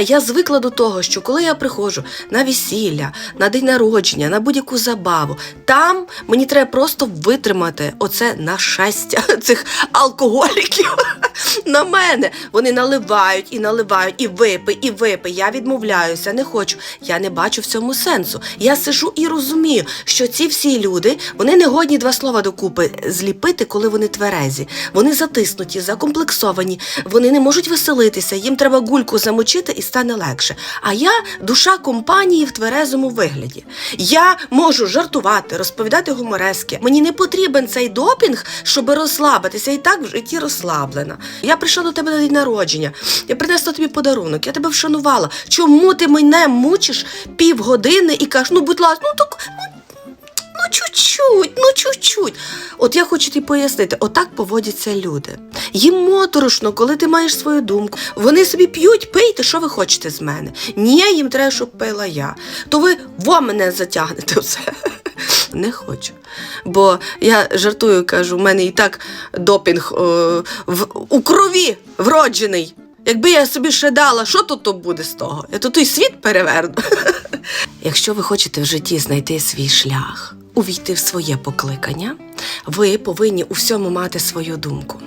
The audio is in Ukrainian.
Я звикла до того, що коли я приходжу на весілля, на день народження, на будь-яку забаву, там мені треба просто витримати оце нашестя цих алкоголіків на мене. Вони наливають і наливають, і випий, і випий. Я відмовляюся, не хочу. Я не бачу в цьому сенсу. Я сижу і розумію, що ці всі люди вони не годні два слова докупи зліпити, коли вони тверезі. Вони затиснуті, закомплексовані, вони не можуть веселитися. Їм треба гульку замочити і стане легше. А я душа компанії в тверезому вигляді. Я можу жартувати, розповідати гуморески. Мені не потрібен цей допінг, щоб розслабитися. І так в житті розслаблена. Я прийшла до тебе на день народження. Я принесла тобі подарунок, я тебе вшанувала. Чому ти мене мучиш півгодини і кажеш, ну будь ласка, ну так. Чуть-чуть. От я хочу тобі пояснити, отак поводяться люди. Їм моторошно, коли ти маєш свою думку. Вони собі п'ють, пийте, що ви хочете з мене. Ні, їм треба, щоб пила я. То ви во мене затягнете все. Не хочу. Бо я жартую, кажу, в мене і так допінг е, в, у крові вроджений. Якби я собі ще дала, що тут то буде з того? Я тут і світ переверну. Якщо ви хочете в житті знайти свій шлях, увійти в своє покликання, ви повинні у всьому мати свою думку.